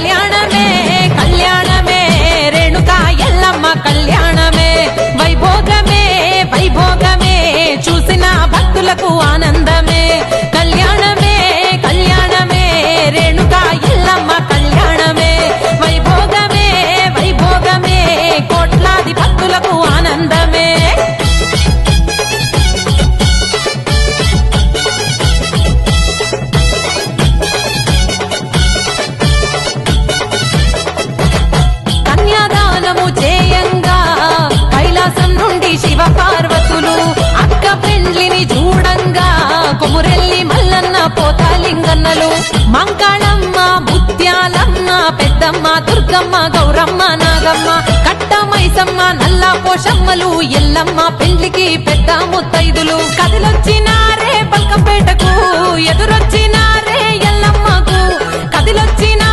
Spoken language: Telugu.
கல்யாணமே. అంకాళమ్మ ముత్యాలమ్మ పెద్దమ్మ దుర్గమ్మ గౌరమ్మ నాగమ్మ కట్టమైసమ్మ నల్ల పోషమ్మలు ఎల్లమ్మ పెళ్ళికి పెద్దమ్మ.